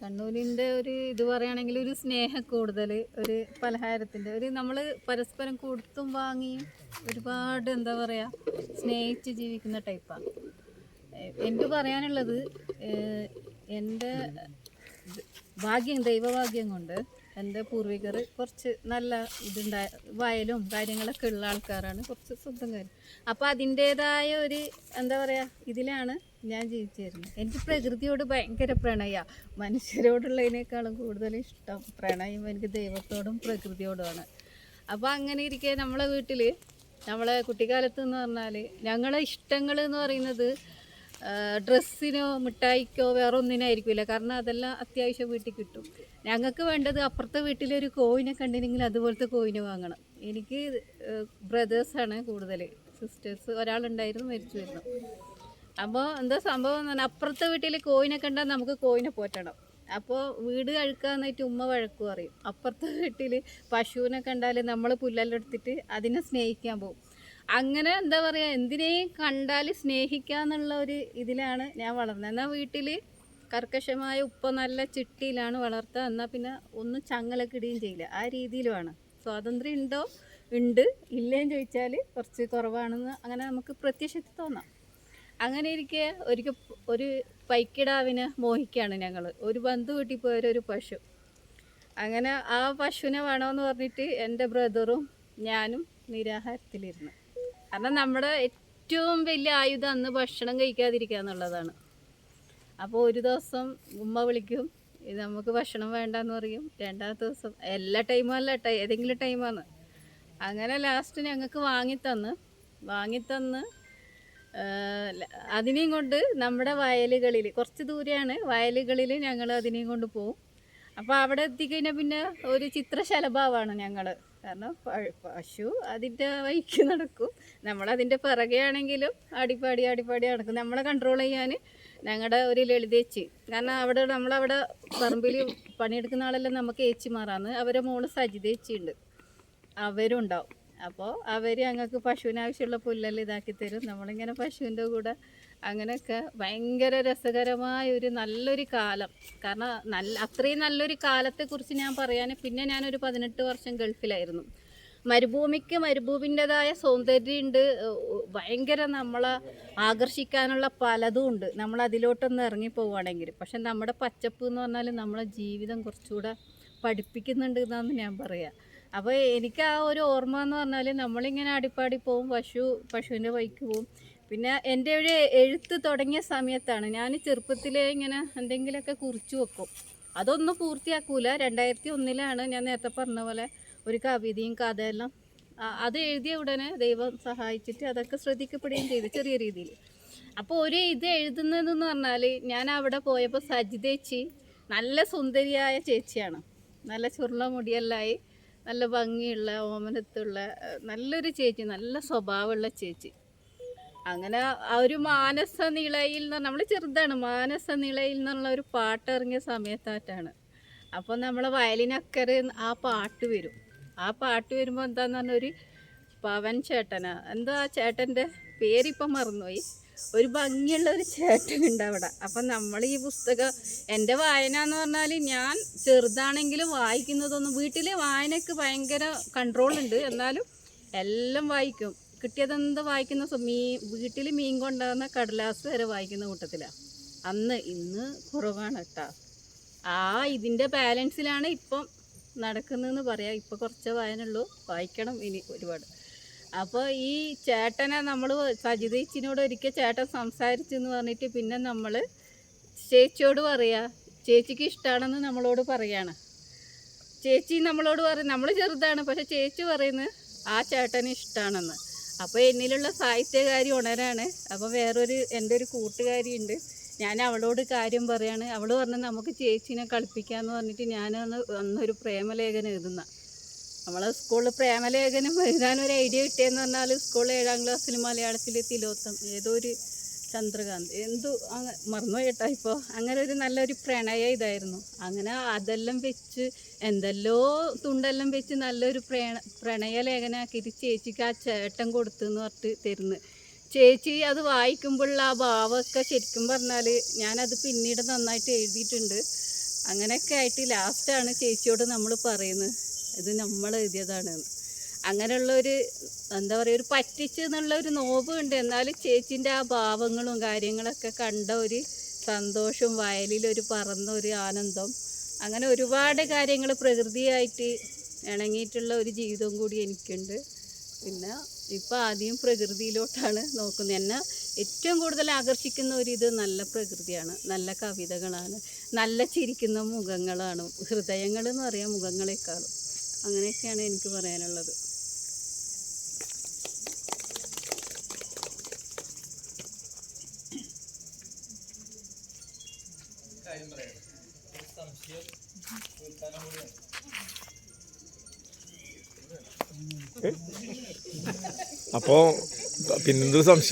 കണ്ണൂരിന്റെ ഒരു ഇത് പറയുകയാണെങ്കിൽ ഒരു സ്നേഹ കൂടുതൽ ഒരു പലഹാരത്തിന്റെ ഒരു നമ്മൾ പരസ്പരം കൊടുത്തും വാങ്ങിയും ഒരുപാട് എന്താ പറയുക സ്നേഹിച്ച് ജീവിക്കുന്ന ടൈപ്പാണ് എനിക്ക് പറയാനുള്ളത് എന്റെ ഭാഗ്യം ദൈവഭാഗ്യം കൊണ്ട് എന്റെ പൂർവികർ കുറച്ച് നല്ല ഇതുണ്ടായ വയലും കാര്യങ്ങളൊക്കെ ഉള്ള ആൾക്കാരാണ്. കുറച്ച് സ്വന്തം കാര്യം. അപ്പോൾ അതിന്റേതായ ഒരു എന്താ പറയുക ഇതിലാണ് ഞാൻ ജീവിച്ചിരുന്നത്. എനിക്ക് പ്രകൃതിയോട് ഭയങ്കര പ്രണയ. മനുഷ്യരോടുള്ളതിനേക്കാളും കൂടുതൽ ഇഷ്ടം പ്രണയം എനിക്ക് ദൈവത്തോടും പ്രകൃതിയോടുമാണ്. അപ്പോൾ അങ്ങനെ ഇരിക്കെ നമ്മളെ വീട്ടിൽ നമ്മളെ കുട്ടിക്കാലത്ത് എന്ന് പറഞ്ഞാൽ ഞങ്ങളെ ഇഷ്ടങ്ങൾ എന്ന് പറയുന്നത് ഡ്രസ്സിനോ മിഠായിക്കോ വേറെ ഒന്നിനായിരിക്കില്ല കാരണം അതെല്ലാം അത്യാവശ്യം വീട്ടിൽ കിട്ടും. ഞങ്ങൾക്ക് വേണ്ടത് അപ്പുറത്തെ വീട്ടിലൊരു കോയിനെ കണ്ടിനെങ്കിൽ അതുപോലത്തെ കോയിനെ വാങ്ങണം. എനിക്ക് ബ്രദേഴ്സാണ് കൂടുതൽ സിസ്റ്റേഴ്സ് ഒരാളുണ്ടായിരുന്നു മരിച്ചു വരുന്നു. അപ്പോൾ എന്താ സംഭവം എന്ന് പറഞ്ഞാൽ അപ്പുറത്തെ വീട്ടിൽ കോയിനെ കണ്ടാൽ നമുക്ക് കോയിനെ പോറ്റണം. അപ്പോൾ വീട് കഴുക്കാന്നായിട്ട് ഉമ്മ വഴക്കു പറയും. അപ്പുറത്തെ വീട്ടിൽ പശുവിനെ കണ്ടാൽ നമ്മൾ പുല്ലെല്ലാം എടുത്തിട്ട് അതിനെ സ്നേഹിക്കാൻ പോകും അങ്ങനെ എന്താ പറയുക എന്തിനേയും കണ്ടാൽ സ്നേഹിക്കുക എന്നുള്ള ഒരു ഇതിലാണ് ഞാൻ വളർന്നത്. എന്നാൽ വീട്ടിൽ കർക്കശമായ ഉപ്പ നല്ല ചിട്ടിയിലാണ് വളർത്തുക എന്നാൽ പിന്നെ ഒന്നും ചങ്ങലക്കിടുകയും ചെയ്യില്ല. ആ രീതിയിലുമാണ് സ്വാതന്ത്ര്യം ഉണ്ടോ? ഉണ്ട്. ഇല്ലേന്ന് ചോദിച്ചാൽ കുറച്ച് കുറവാണെന്ന് അങ്ങനെ നമുക്ക് പ്രത്യക്ഷത്തിൽ തോന്നാം. അങ്ങനെ ഇരിക്കെ ഒരിക്കൽ ഒരു പൈക്കിടാവിനെ മോഹിക്കുകയാണ് ഞങ്ങൾ ഒരു ബന്ധു വീട്ടിൽ പോയൊരു പശു. അങ്ങനെ ആ പശുവിനെ വേണമെന്ന് പറഞ്ഞിട്ട് എന്റെ ബ്രദറും ഞാനും നിരാഹാരത്തിലിരുന്നു. കാരണം നമ്മുടെ ഏറ്റവും വലിയ ആയുധം അന്ന് ഭക്ഷണം കഴിക്കാതിരിക്കുക എന്നുള്ളതാണ്. അപ്പോൾ ഒരു ദിവസം ഉമ്മ വിളിക്കും നമുക്ക് ഭക്ഷണം വേണ്ടെന്ന് പറയും. രണ്ടാമത്തെ ദിവസം എല്ലാ ടൈമും അല്ല കേട്ടോ ഏതെങ്കിലും ടൈമാണ് അങ്ങനെ ലാസ്റ്റ് ഞങ്ങൾക്ക് വാങ്ങിത്തന്ന് വാങ്ങിത്തന്ന് അതിനെയും കൊണ്ട് നമ്മുടെ വയലുകളിൽ കുറച്ച് ദൂരെയാണ് വയലുകളിൽ ഞങ്ങൾ അതിനെയും കൊണ്ട് പോവും. അപ്പോൾ അവിടെ എത്തിക്കഴിഞ്ഞാൽ പിന്നെ ഒരു ചിത്രശലഭാവാണ് ഞങ്ങൾ. കാരണം പശു അതിന്റെ വഴിക്ക് നടക്കും. നമ്മളതിന്റെ പിറകെയാണെങ്കിലും അടിപ്പാടി അടിപ്പാടി നടക്കും. നമ്മളെ കൺട്രോൾ ചെയ്യാൻ ഞങ്ങളുടെ ഒരു ലളിതേച്ചി കാരണം അവിടെ നമ്മളവിടെ പറമ്പിൽ പണിയെടുക്കുന്ന ആളെല്ലാം നമുക്ക് ഏച്ചി മാറാന്ന് അവരെ മോൾ സജിതേച്ചി ഉണ്ട് അവരും അപ്പോൾ അവർ ഞങ്ങൾക്ക് പശുവിന് ആവശ്യമുള്ള പുല്ലെല്ലാം ഇതാക്കി തരും. നമ്മളിങ്ങനെ പശുവിന്റെ കൂടെ അങ്ങനെയൊക്കെ ഭയങ്കര രസകരമായ ഒരു നല്ലൊരു കാലം. കാരണം നല്ല അത്രയും നല്ലൊരു കാലത്തെക്കുറിച്ച് ഞാൻ പറയാൻ പിന്നെ ഞാനൊരു പതിനെട്ട് വർഷം ഗൾഫിലായിരുന്നു. മരുഭൂമിക്ക് മരുഭൂമിന്റെതായ സൗന്ദര്യമുണ്ട് ഭയങ്കര നമ്മളെ ആകർഷിക്കാനുള്ള പലതും ഉണ്ട്. നമ്മൾ അതിലോട്ടൊന്ന് ഇറങ്ങി പോവുകയാണെങ്കിൽ പക്ഷെ നമ്മുടെ പച്ചപ്പ് എന്ന് പറഞ്ഞാൽ നമ്മളെ ജീവിതം കുറച്ചുകൂടെ പഠിപ്പിക്കുന്നുണ്ട് എന്നാണ് ഞാൻ പറയുക അപ്പോൾ എനിക്ക് ആ ഒരു ഓർമ്മ എന്ന് പറഞ്ഞാൽ നമ്മളിങ്ങനെ അടിപ്പാടി പോവും പശു പശുവിന്റെ വഴിക്ക് പോവും. പിന്നെ എന്റെ ഒരു എഴുത്ത് തുടങ്ങിയ സമയത്താണ് ഞാൻ ചെറുപ്പത്തിലേ ഇങ്ങനെ എന്തെങ്കിലുമൊക്കെ കുറിച്ചു വെക്കും. അതൊന്നും പൂർത്തിയാക്കൂല. രണ്ടായിരത്തി ഒന്നിലാണ് ഞാൻ നേരത്തെ പറഞ്ഞ പോലെ ഒരു കവിതയും കഥയെല്ലാം അത് എഴുതിയ ഉടനെ ദൈവം സഹായിച്ചിട്ട് അതൊക്കെ ശ്രദ്ധിക്കപ്പെടുകയും ചെയ്തു ചെറിയ രീതിയിൽ അപ്പോൾ ഒരു ഇത് എഴുതുന്നതെന്ന് പറഞ്ഞാൽ ഞാൻ അവിടെ പോയപ്പോൾ സജിതേച്ചി നല്ല സുന്ദരിയായ ചേച്ചിയാണ്. നല്ല ചുരുള മുടിയെല്ലായി. നല്ല ഭംഗിയുള്ള ഓമനത്തുള്ള നല്ലൊരു ചേച്ചി നല്ല സ്വഭാവമുള്ള ചേച്ചി. അങ്ങനെ ആ ഒരു മാനസ നിളയിൽ നിന്ന് നമ്മൾ ചെറുതാണ്. മാനസ നിളയിൽ നിന്നുള്ള ഒരു പാട്ട് ഇറങ്ങിയ സമയത്തായിട്ടാണ്. അപ്പോൾ നമ്മളെ വയലിനക്കരെ ആ പാട്ട് വരും. ആ പാട്ട് വരുമ്പോൾ എന്താന്ന് പറഞ്ഞാൽ ഒരു പവൻ ചേട്ടനാണ് എന്താ ചേട്ടന്റെ പേരിപ്പം മറന്നുപോയി. ഒരു ഭംഗിയുള്ള ഒരു ചേട്ടനുണ്ട് അവിടെ. അപ്പം നമ്മൾ ഈ പുസ്തകം എന്റെ വായന എന്ന് പറഞ്ഞാൽ ഞാൻ ചെറുതാണെങ്കിലും വായിക്കുന്നതൊന്നും വീട്ടിലെ വായനയ്ക്ക് ഭയങ്കര കൺട്രോൾ ഉണ്ട്. എന്നാലും എല്ലാം വായിക്കും. കിട്ടിയതെന്ത് വായിക്കുന്ന മീൻ വീട്ടിൽ മീൻ കൊണ്ടുവന്ന കടലാസ് വരെ വായിക്കുന്ന കൂട്ടത്തിലാണ് അന്ന് ഇന്ന് കുറവാണ് കേട്ടോ ആ ഇതിന്റെ ബാലൻസിലാണ് ഇപ്പം നടക്കുന്നതെന്ന് പറയാം. ഇപ്പോൾ കുറച്ച് വായനുള്ളൂ. വായിക്കണം ഇനി ഒരുപാട്. അപ്പോൾ ഈ ചേട്ടനെ നമ്മൾ സജിതേച്ചിനോട് ഒരിക്കൽ ചേട്ടൻ സംസാരിച്ചു എന്ന് പറഞ്ഞിട്ട് പിന്നെ നമ്മൾ ചേച്ചിയോട് പറയാ. ചേച്ചിക്ക് ഇഷ്ടമാണെന്ന് നമ്മളോട് പറയാണ്. ചേച്ചി നമ്മളോട് പറയും നമ്മൾ ചെറുതാണ് പക്ഷെ ചേച്ചി പറയുന്നത് ആ ചേട്ടന് ഇഷ്ടമാണെന്ന് അപ്പോൾ എന്നിലുള്ള സാഹിത്യകാരി ഉണരാണ്. അപ്പോൾ വേറൊരു എന്റെ ഒരു കൂട്ടുകാരി ഉണ്ട് ഞാൻ അവളോട് കാര്യം പറയാണ്. അവൾ പറഞ്ഞു നമുക്ക് ചേച്ചിനെ കളിപ്പിക്കാമെന്ന് പറഞ്ഞിട്ട് ഞാൻ അന്ന് അന്നൊരു പ്രേമലേഖനം എഴുതുന്ന. നമ്മളെ സ്കൂളിൽ പ്രേമലേഖനം എഴുതാൻ ഒരു ഐഡിയ കിട്ടിയെന്ന് പറഞ്ഞാൽ സ്കൂളിൽ ഏഴാം ക്ലാസ്സിൽ മലയാളത്തിൽ തിലോത്തം ഏതോ ഒരു ചന്ദ്രകാന്ത് എന്തു മറന്നു കേട്ടോ ഇപ്പോൾ അങ്ങനെ ഒരു നല്ലൊരു പ്രണയ ഇതായിരുന്നു. അങ്ങനെ അതെല്ലാം വെച്ച് എന്തെല്ലോ തുണ്ടെല്ലാം വെച്ച് നല്ലൊരു പ്രേണ പ്രണയ ലേഖനാക്കിയിട്ട് ചേച്ചിക്ക് ആ ചേട്ടൻ കൊടുത്തു എന്ന് പറഞ്ഞിട്ട് തരുന്നു. ചേച്ചി അത് വായിക്കുമ്പോഴുള്ള ആ ഭാവമൊക്കെ ശരിക്കും പറഞ്ഞാൽ ഞാനത് പിന്നീട് നന്നായിട്ട് എഴുതിയിട്ടുണ്ട്. അങ്ങനെയൊക്കെ ആയിട്ട് ലാസ്റ്റാണ് ചേച്ചിയോട് നമ്മൾ പറയുന്നത്. ഇത് നമ്മൾ എഴുതിയതാണ്. അങ്ങനെയുള്ള ഒരു എന്താ പറയുക ഒരു പറ്റിച്ച് എന്നുള്ള ഒരു നോവുണ്ട്. എന്നാലും ചേച്ചീന്റെ ആ ഭാവങ്ങളും കാര്യങ്ങളൊക്കെ കണ്ട ഒരു സന്തോഷവും വയലിലൊരു പറന്ന ഒരു ആനന്ദം അങ്ങനെ ഒരുപാട് കാര്യങ്ങൾ പ്രകൃതിയായിട്ട് ഇണങ്ങിയിട്ടുള്ള ഒരു ജീവിതം കൂടി എനിക്കുണ്ട്. പിന്നെ ഇപ്പം ആദ്യം പ്രകൃതിയിലോട്ടാണ് നോക്കുന്നത്. എന്നെ ഏറ്റവും കൂടുതൽ ആകർഷിക്കുന്ന ഒരു ഇത് നല്ല പ്രകൃതിയാണ്. നല്ല കവിതകളാണ്. നല്ല ചിരിക്കുന്ന മുഖങ്ങളാണ്. ഹൃദയങ്ങൾ എന്ന് പറയാം മുഖങ്ങളെക്കാളും. അങ്ങനെയൊക്കെയാണ് എനിക്ക് പറയാനുള്ളത്. അപ്പോ പിന്നെന്തൊരു സംശയം?